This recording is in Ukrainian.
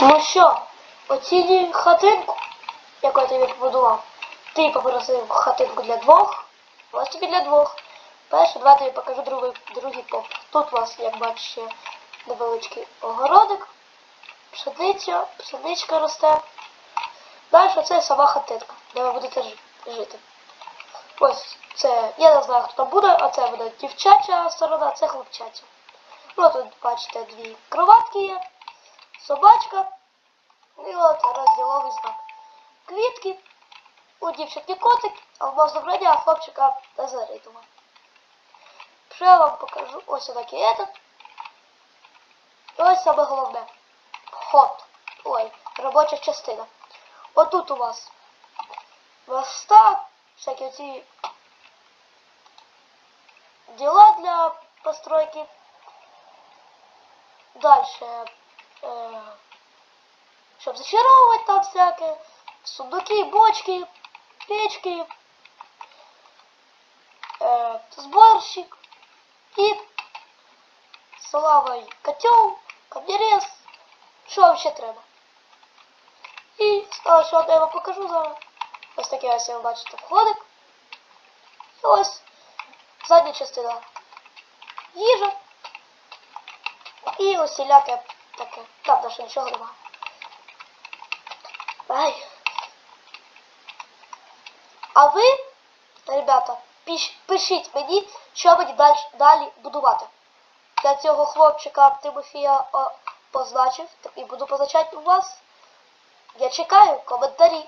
Ну що, оцінюй хатинку, яку я тобі побудував. Ти попросив хатинку для двох. Ось тобі для двох. Перше, давай тобі покажу другий, другий поп. Тут у вас, як бачиш, невеличкий огородик, пшениця, пшеничка росте. Далі це сама хатинка, де ви будете жити. Ось це, я не знаю, хто там буде, а це буде дівчача сторона, це хлопчача. Ну тут бачите дві кроватки є, собачка і от розділовий знак. Квітки, у дівчинки котик, а в броня, а хлопчика Назаритова. Що я вам покажу? Ось такий этот. І ось саме головне. Вход. Ой, робоча частина. Отут у вас моста, всякі ці дела для постройки. Дальше, щоб зачаровувати там всяке, сундуки, бочки, печки, э, сборщик і славой котел, камнерез, що вам ще треба. І стало, що я вам покажу зараз. Ось такий ось ви бачите входик. І ось задня частина. Їжа. І усіляке таке. Там що нічого нема. Ай. А ви, ребята, піш, пишіть мені, що мені далі, далі будувати. Я цього хлопчика Тимофія о, позначив, і буду позначати у вас. Я чекаю коментарі.